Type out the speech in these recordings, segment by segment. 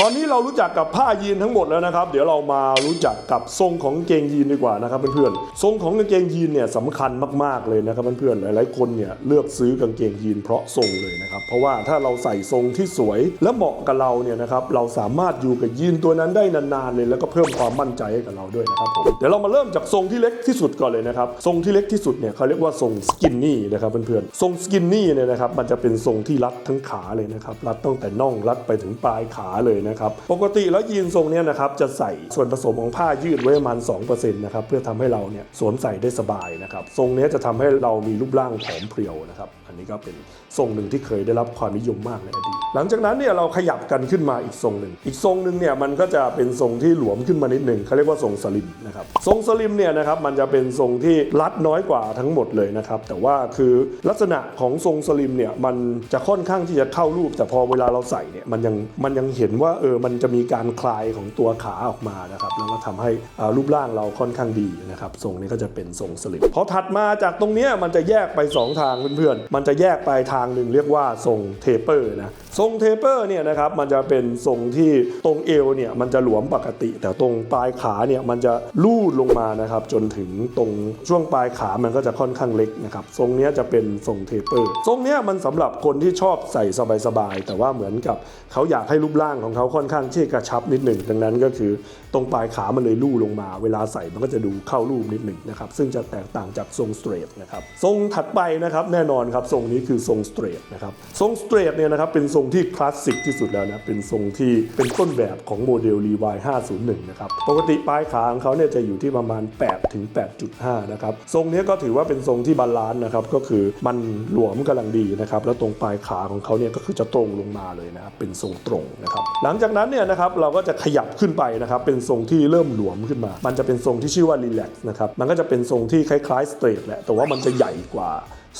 ตอนนี้เรารู้จักกับผ้ายีนทั้งหมดแล้วนะครับ เดี๋ยวเรามารู้จักกับทรงของกางเกงยีนดีกว่านะครับเพื่อนๆทรงของกางเกงยีนเนี่ยสำคัญมากๆเลยนะครับเพื่อนๆหลายๆคนเนี่ยเลือกซื้อกางเกงยีนเพราะทรงเลยนะครับเพราะว่าถ้าเราใส่ทรงที่สวยและเหมาะกับเราเนี่ยนะครับเราสามารถอยู่กับยีนตัวนั้นได้นานๆเลยแล้วก็เพิ่มความมั่นใจให้กับเราด้วยนะครับผมเดี๋ยวเรามาเริ่มจากทรงที่เล็กที่สุดก่อนเลยนะครับทรงที่เล็กที่สุดเนี่ยเขาเรียกว่าทรงสกินนี่นะครับเพื่อนๆทรงสกินนี่เนี่ยนะครับมันจะเป็นทรงที่รัดทั้งขาเลยนะครับรัดตั้งแต่น่องรัดไปถึงปลายขาเลยนะครับ ปกติแล้วยีนทรงเนี้ยนะครับจะใส่ส่วนผสมของผ้ายืดไว้ประมาณ2%นะครับเพื่อทำให้เราเนี่ยสวมใส่ได้สบายนะครับทรงนี้จะทำให้เรามีรูปร่างผอมเพรียวนะครับอันนี้ก็เป็นทรงหนึ่งที่เคยได้รับความนิยมมากในอดีตหลังจากนั้นเนี่ยเราขยับกันขึ้นมาอีกทรงหนึ่งอีกทรงหนึ่งเนี่ยมันก็จะเป็นทรงที่หลวมขึ้นมานิดหนึ่งเขาเรียกว่าทรงสลิมนะครับทรงสลิมเนี่ยนะครับมันจะเป็นทรงที่รัดน้อยกว่าทั้งหมดเลยนะครับแต่ว่าคือลักษณะของทรงสลิมเนี่ยมันจะค่อนข้างที่จะเข้ารูป แต่พอเวลาเราใส่เนี่ยมันยังมันยังเห็นว่าเออมันจะมีการคลายของตัวขาออกมานะครับแล้วก็ทำให้รูปร่างเราค่อนข้างดีนะครับทรงนี้ก็จะเป็นทรงสลิมพอถัดมาจากตรงเนี้ยมันจะแยกไปสองทางเพื่อนๆมันจะแยกไปทางหนึ่งเรียกว่าทรงเทเปอร์นะทรงเทเปอร์เนี่ยนะครับมันจะเป็นทรงที่ตรงเอวเนี่ยมันจะหลวมปกติ แต่ตรงปลายขาเนี่ยมันจะลูดลงมานะครับจนถึงตรงช่วงปลายขามันก็จะค่อนข้างเล็กนะครับทรงนี้จะเป็นทรงเทเปอร์ทรงนี้มันสำหรับคนที่ชอบใส่สบายๆแต่ว่าเหมือนกับเขาอยากให้รูปร่างของเขาค่อนข้างที่กระชับนิดหนึ่งดังนั้นก็คือตรงปลายขามันเลยลู่ลงมา เวลาใส่มันก็จะดูเข้ารูปนิดหนึ่งนะครับซึ่งจะแตกต่างจากทรงสเตรทนะครับทรงถัดไปนะครับแน่นอนครับทรงนี้คือทรงสเตรทนะครับทรงสเตรทเนี่ยนะครับเป็นทรงที่คลาสสิกที่สุดแล้วนะเป็นทรงที่เป็นต้นแบบของโมเดล Levi 501 นะครับปกติปลายขาของเขาเนี่ยจะอยู่ที่ประมาณ 8 ถึง 8.5 นะครับทรงนี้ก็ถือว่าเป็นทรงที่บาลานซ์นะครับก็คือมันหลวมกำลังดีนะครับแล้วตรงปลายขาของเขาเนี่ยก็คือจะตรงลงมาเลยนะครับเป็นทรงตรงนะครับหลังจากนั้นเนี่ยนะครับเราก็จะขยับขึ้นไปนะครับเป็นทรงที่เริ่มหลวมขึ้นมา มันจะเป็นทรงที่ชื่อว่า relax นะครับมันก็จะเป็นทรงที่คล้ายๆ straight แหละแต่ว่ามันจะใหญ่กว่า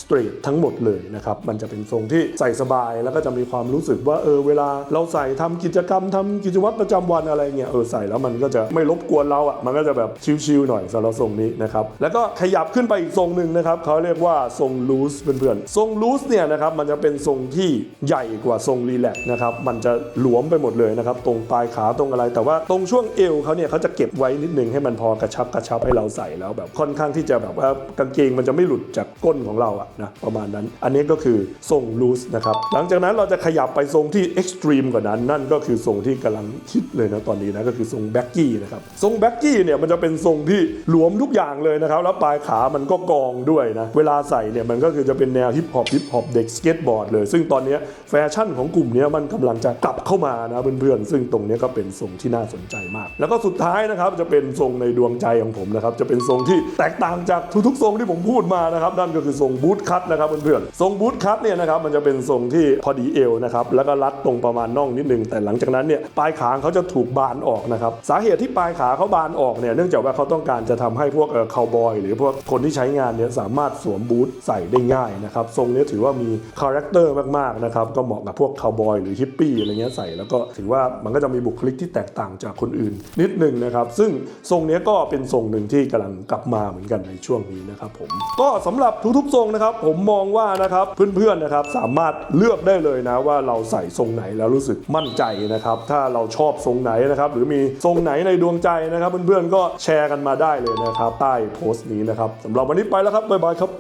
สตรีททั้งหมดเลยนะครับมันจะเป็นทรงที่ใส่สบายแล้วก็จะมีความรู้สึกว่าเออเวลาเราใส่ทำกิจกรรมทำกิจวัตรประจำวันอะไรเงี้ยเออใส่แล้วมันก็จะไม่รบกวนเราอะมันก็จะแบบชิลๆหน่อยสำหรับทรงนี้นะครับแล้วก็ขยับขึ้นไปอีกทรงหนึ่งนะครับเขาเรียกว่าทรงลูสเพื่อนๆทรงลูสเนี่ยนะครับมันจะเป็นทรงที่ใหญ่กว่าทรงรีแลกนะครับมันจะหลวมไปหมดเลยนะครับตรงปลายขาตรงอะไร แต่ว่าตรงช่วงเอวเขาเนี่ยเขาจะเก็บไว้นิดนึงให้มันพอกระชับกระชับให้เราใส่แล้วแบบค่อนข้างที่จะแบบว่ากางเกงมันจะไม่หลุดจากก้นของเราอะนะประมาณนั้น อันนี้ก็คือทรงลูสนะครับหลังจากนั้นเราจะขยับไปทรงที่เอ็กซ์ตรีมกว่านั้น นั่นก็คือทรงที่กำลังคิดเลยนะตอนนี้นะก็คือทรงแบ็กกี้นะครับทรงแบ็กกี้เนี่ยมันจะเป็นทรงที่หลวมทุกอย่างเลยนะครับแล้วปลายขามันก็กองด้วยนะเวลาใส่เนี่ยมันก็คือจะเป็นแนวฮิปฮอปฮิปฮอปเด็กสเก็ตบอร์ดเลย ซึ่งตอนนี้แฟชั่นของกลุ่มนี้มันกำลังจะกลับเข้ามานะเพื่อนๆซึ่งตรงนี้ก็เป็นทรงที่น่าสนใจมาก แล้วก็สุดท้ายนะครับจะเป็นทรงในดวงใจของผมนะครับจะเป็นทรงที่แตกต่างจากทุกๆทรงที่ผมพูดมานะครับนั่นก็คือทรงบูทคัตนะครับเพื่อนๆทรงบูทคัตเนี่ยนะครับมันจะเป็นทรงที่พอดีเอวนะครับแล้วก็รัดตรงประมาณน่องนิดนึง แต่หลังจากนั้นเนี่ยปลายขาเขาจะถูกบานออกนะครับสาเหตุที่ปลายขาเขาบานออกเนี่ยเนื่องจากว่าเขาต้องการจะทำให้พวกเออคาวบอยหรือพวกคนที่ใช้งานเนี่ยสามารถสวมบูทใส่ได้ง่ายนะครับทรงนี้ถือว่ามีคาแรคเตอร์มากๆนะครับก็เหมาะกับพวกคาวบอยหรือฮิปปี้อะไรเงี้ยใส่แล้วก็ถือว่ามันก็จะมีบุคลิกที่แตกต่างจากคนอื่นนิดหนึ่งนะครับซึ่งทรงนี้ก็เป็นทรงหนึ่งที่กำลังกลับมาเหมือนกันในช่วงนี้นะครับผมก็สำหรับทุกๆทรงนะครับผมมองว่านะครับเพื่อนๆนะครับสามารถเลือกได้เลยนะว่าเราใส่ทรงไหนแล้วรู้สึกมั่นใจนะครับถ้าเราชอบทรงไหนนะครับหรือมีทรงไหนในดวงใจนะครับ เพื่อนๆก็แชร์กันมาได้เลยนะครับ ใต้โพสต์นี้นะครับสำหรับวันนี้ไปแล้วครับบ๊ายบายครับ